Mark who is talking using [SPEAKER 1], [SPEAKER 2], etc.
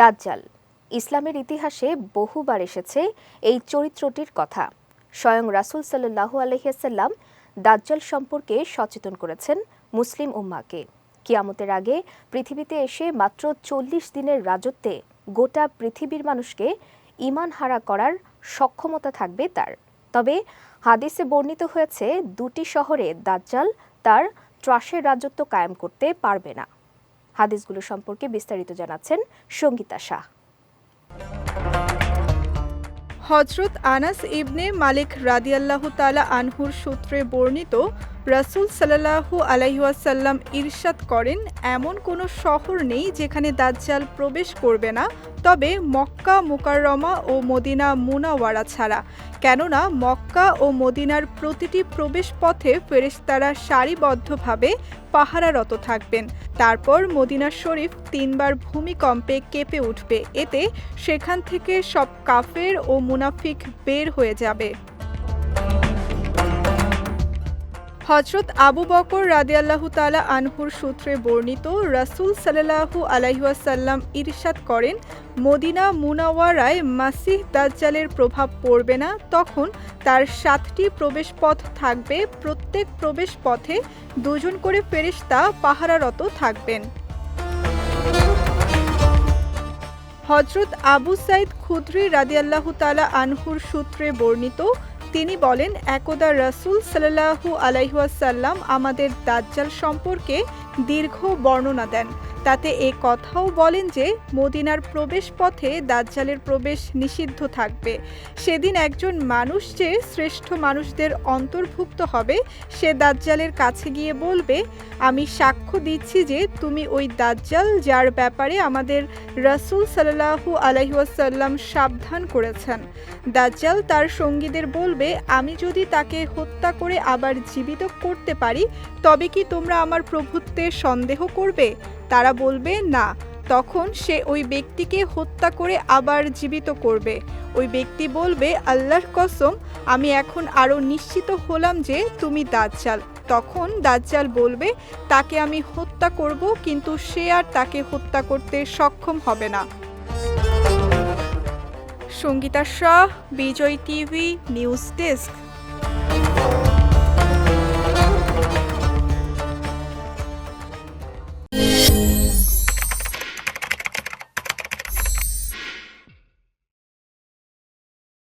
[SPEAKER 1] দাজ্জাল। ইসলামের ইতিহাসে বহুবার এসেছে এই চরিত্রটির কথা। স্বয়ং রাসূল সাল্লাল্লাহু আলহিহাসাল্লাম দাজ্জাল সম্পর্কে সচেতন করেছেন মুসলিম উম্মাকে। কিয়ামতের আগে পৃথিবীতে এসে মাত্র চল্লিশ দিনের রাজত্বে গোটা পৃথিবীর মানুষকে ইমান হারা করার সক্ষমতা থাকবে তার। তবে হাদিসে বর্ণিত হয়েছে, দুটি শহরে দাজ্জাল তার ত্রাসের রাজত্ব কায়েম করতে পারবে না। হাদিসগুলো সম্পর্কে বিস্তারিত জানাচ্ছেন সঙ্গীতা শাহ।
[SPEAKER 2] হজরত আনাস ইবনে মালিক রাদিয়াল্লাহু তালা আনহুর সূত্রে বর্ণিত রাসূল সাল্লাল্লাহু আলাইহাসাল্লাম ইরশাদ করেন, এমন কোনো শহর নেই যেখানে দাজ্জাল প্রবেশ করবে না, তবে মক্কা, মুকাররমা ও মদিনা মুনাওয়ারা ছাড়া। কেননা মক্কা ও মদিনার প্রতিটি প্রবেশ পথে ফেরেশতারা সারিবদ্ধভাবে পাহারারত থাকবেন। তারপর মদিনা শরীফ তিনবার ভূমিকম্পে কেঁপে উঠবে। এতে সেখান থেকে সব কাফের ও মুনাফিক বের হয়ে যাবে। হজরত আবু বকর রাদিয়াল্লাহু তালা আনহুর সূত্রে বর্ণিত রাসূল সাল্লাল্লাহু আলাইহাসাল্লাম ইরশাদ করেন, মদিনা মুনাওয়ারায় মাসিহ দাজ্জালের প্রভাব পড়বে না, তখন তার সাতটি প্রবেশপথ থাকবে, প্রত্যেক প্রবেশ পথে দুজন করে ফেরেশতা পাহারারত থাকবেন। হজরত আবু সাইদ খুদ্রি রাদিয়াল্লাহু তালা আনহুর সূত্রে বর্ণিত তিনি বলেন একদা রাসুল সাল্লাল্লাহু আলাইহাসাল্লাম আমাদের দাজ্জাল সম্পর্কে দীর্ঘ বর্ণনা দেন। তাতে এ কথাও বলেন যে, মদিনার প্রবেশ পথে দাজ্জালের প্রবেশ নিষিদ্ধ থাকবে। সেদিন একজন মানুষ যে শ্রেষ্ঠ মানুষদের অন্তর্ভুক্ত হবে, সে দাজ্জালের কাছে গিয়ে বলবে, আমি সাক্ষ্য দিচ্ছি যে তুমি ওই দাজ্জাল যার ব্যাপারে আমাদের রাসূল সাল্লাহু আলাইহাসাল্লাম সাবধান করেছেন। দাজ্জাল তার সঙ্গীদের বলবে, আমি যদি তাকে হত্যা করে আবার জীবিত করতে পারি, তবে কি তোমরা আমার প্রভুত্বে সন্দেহ করবে? তারা বলবে, না। তখন সে ওই ব্যক্তিকে হত্যা করে আবার জীবিত করবে। ওই ব্যক্তি বলবে, আল্লাহর কসম, আমি এখন আরও নিশ্চিত হলাম যে তুমি দাজ্জাল। তখন দাজ্জাল বলবে, তাকে আমি হত্যা করব, কিন্তু সে আর তাকে হত্যা করতে সক্ষম হবে না। Sangeeta Shah, Vijay TV, news desk.